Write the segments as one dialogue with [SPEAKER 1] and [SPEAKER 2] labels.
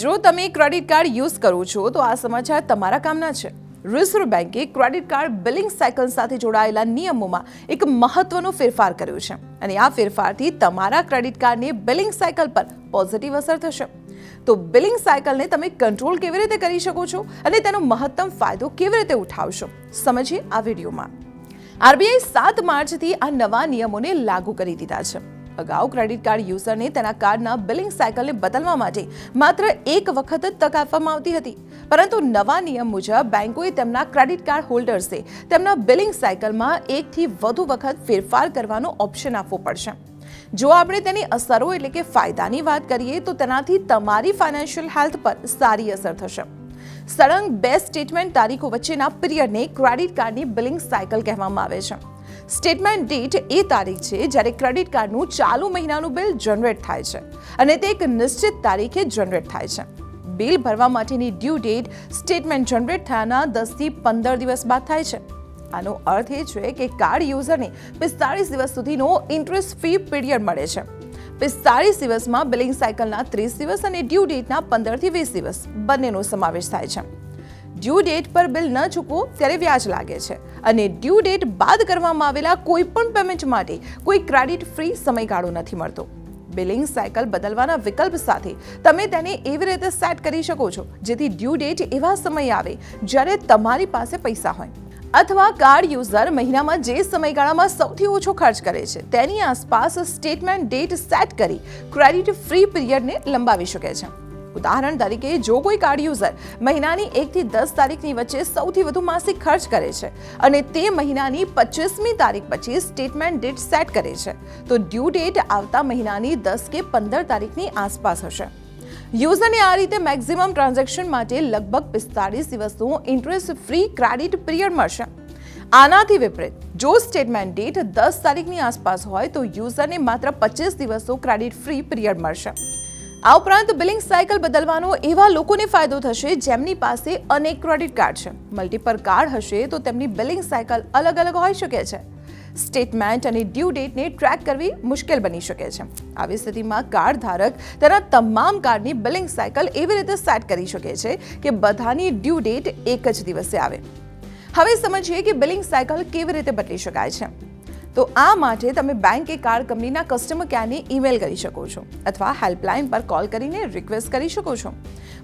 [SPEAKER 1] જો તમે credit card use કરો છો, તો આ સમાચાર તમારા કામના છે. રિઝર્વ બેન્કે ક્રેડિટ કાર્ડ બિલિંગ સાયકલ સાથે જોડાયેલા નિયમોમાં એક મહત્વનો ફેરફાર કર્યો છે અને આ ફેરફારથી તમારા ક્રેડિટ કાર્ડની બિલિંગ સાયકલ પર પોઝિટિવ અસર થશે. તો બિલિંગ સાયકલને તમે કંટ્રોલ કેવી રીતે કરી શકો છો અને તેનો મહત્તમ ફાયદો કેવી રીતે ઉઠાવશો, સમજીએ આ વિડીયોમાં. આરબીઆઈ સાત માર્ચથી આ નવા નિયમોને લાગુ કરી દીધા છે. અગાઉ ક્રેડિટ કાર્ડ યુઝરને તેના કાર્ડના બિલિંગ સાયકલને બદલવા માટે માત્ર એક વખત જ તક આપવામાં આવતી હતી. પરંતુ નવા નિયમ મુજબ બેંકોએ તેમના ક્રેડિટ કાર્ડ હોલ્ડર્સે તેમના બિલિંગ સાયકલમાં એકથી વધુ વખત ફેરફાર કરવાનો ઓપ્શન આપવો પડશે. જો આપણે તેની અસરો એટલે કે ફાયદાની વાત કરીએ તો તેનાથી તમારી ફાઇનાન્શિયલ હેલ્થ પર સારી અસર થશે. સળંગ બે સ્ટેટમેન્ટ તારીખો વચ્ચેના પિરિયડને ક્રેડિટ કાર્ડની બિલિંગ સાયકલ કહેવામાં આવે છે. સ્ટેટમેન્ટ ડેટ એ તારીખ છે જ્યારે ક્રેડિટ કાર્ડનું ચાલુ મહિનાનું બિલ જનરેટ થાય છે અને તે એક નિશ્ચિત તારીખે જનરેટ થાય છે. બિલ ભરવા માટેની ડ્યુ ડેટ સ્ટેટમેન્ટ જનરેટ થયાના દસથી પંદર દિવસ બાદ થાય છે. આનો અર્થ એ છે કે કાર્ડ યુઝરને પિસ્તાળીસ દિવસ સુધીનો ઇન્ટરેસ્ટ ફ્રી પીરિયડ મળે છે. પિસ્તાળીસ દિવસમાં બિલિંગ સાયકલના ત્રીસ દિવસ અને ડ્યુ ડેટના પંદરથી વીસ દિવસ બંનેનો સમાવેશ થાય છે. ડ્યુ ડેટ પર બિલ ન ચૂકવો ત્યારે વ્યાજ લાગે છે. અને ડ્યુ ડેટ બાદ કરવામાં આવેલા કોઈપણ પેમેન્ટ માટે કોઈ ક્રેડિટ ફ્રી સમયગાળો નથી મળતો. બિલિંગ સાયકલ બદલવાના વિકલ્પ સાથે તમે તેને એવી રીતે સેટ કરી શકો છો, જેથી ડ્યુ ડેટ એવા સમય આવે જ્યારે તમારી પાસે પૈસા હોય. અથવા કાર્ડ યુઝર મહિનામાં જે સમયગાળામાં સૌથી ઓછો ખર્ચ કરે છે, તેની આસપાસ સ્ટેટમેન્ટ ડેટ સેટ કરી ક્રેડિટ ફ્રી પીરિયડને લંબાવી શકે છે. ઉદાહરણ તરીકે, જો કોઈ કાર્ડ યુઝર મહિનાની એકથી દસ તારીખની વચ્ચે સૌથી વધુ માસિક ખર્ચ કરે છે અને તે મહિનાની પચીસમી તારીખ પછી સ્ટેટમેન્ટ ડેટ સેટ કરે છે, તો ડ્યુ ડેટ આવતા મહિનાની દસ કે પંદર તારીખની આસપાસ હશે. યુઝરને આ રીતે મેક્સિમમ ટ્રાન્ઝેક્શન માટે લગભગ પિસ્તાળીસ દિવસનું ઇન્ટરેસ્ટ ફ્રી ક્રેડિટ પીરિયડ મળશે. આનાથી વિપરીત, જો સ્ટેટમેન્ટ ડેટ દસ તારીખની આસપાસ હોય, તો યુઝરને માત્ર પચીસ દિવસનો ક્રેડિટ ફ્રી પીરિયડ મળશે. આ ઉપરાંત બિલિંગ સાયકલ બદલવાનો એવા લોકોને ફાયદો થશે, જેમની પાસે અનેક ક્રેડિટ કાર્ડ છે. મલ્ટીપલ કાર્ડ હશે તો તેમની બિલિંગ સાયકલ અલગ અલગ હોઈ શકે છે. સ્ટેટમેન્ટ અને ડ્યુ ડેટને ટ્રેક કરવી મુશ્કેલ બની શકે છે. આવી સ્થિતિમાં કાર્ડ ધારક તેના તમામ કાર્ડની બિલિંગ સાયકલ એવી રીતે સેટ કરી શકે છે કે બધાની ડ્યુ ડેટ એક જ દિવસે આવે. હવે સમજીએ કે બિલિંગ સાયકલ કેવી રીતે બદલી શકાય છે. તો આ માટે તમે બેંક કે કાર્ડ કંપનીના કસ્ટમર કેરને ઈમેલ કરી શકો છો અથવા હેલ્પલાઇન પર કોલ કરીને રિક્વેસ્ટ કરી શકો છો.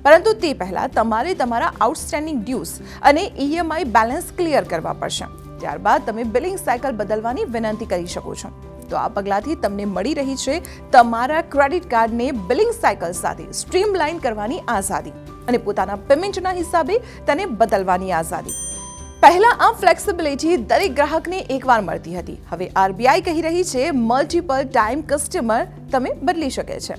[SPEAKER 1] પરંતુ તે પહેલાં તમારે તમારા આઉટસ્ટેન્ડિંગ ડ્યુસ અને ઈએમઆઈ બેલેન્સ ક્લિયર કરવા પડશે. ત્યારબાદ તમે બિલિંગ સાયકલ બદલવાની વિનંતી કરી શકો છો. તો આ પગલાંથી તમને મળી રહી છે તમારા ક્રેડિટ કાર્ડને બિલિંગ સાયકલ સાથે સ્ટ્રીમલાઇન કરવાની આઝાદી અને પોતાના પેમેન્ટના હિસાબે તેને બદલવાની આઝાદી. પહેલા આ ફ્લેક્સિબિલિટી દરેક ગ્રાહકને એકવાર મળતી હતી. હવે આરબીઆઈ કહી રહી છે મલ્ટિપલ ટાઈમ કસ્ટમર તમે બદલી શકે છે.